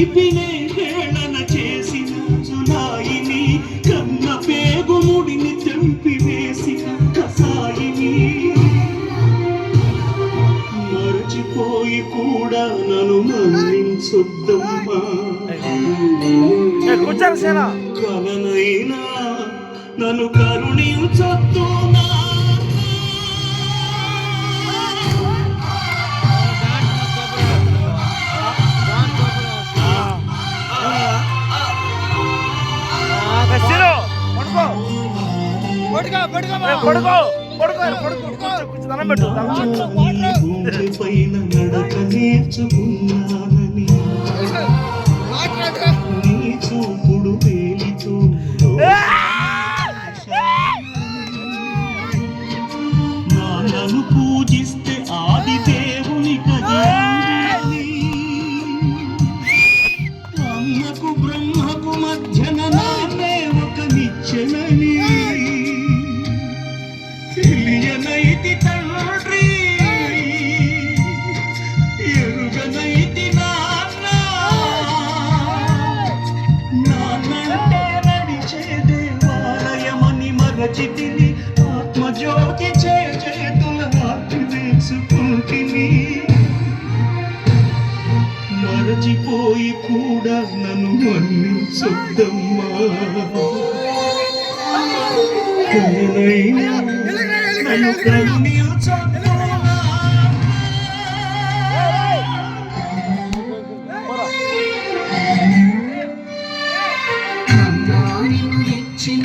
వైపినే హేళన చేసిన జులాయిని కన్న పేగుముడిని తెంపి వేసిన కసాయిని. మరచిపోయి కూడా నన్ను కలనైనా నన్ను కరుణించొద్దు సీను పైన నడక నేర్చుకున్నానని. మాట్లాడరా నీ చూపుడు పేలితో నాన్నను పూజిస్తే దేవాలయమని ఆత్మజ్యోతి చే చేతుల మరచిపోయి కూడా నన్ను మన్నించొద్దమ్మా. కలనైనా నన్ను ఇచ్చిన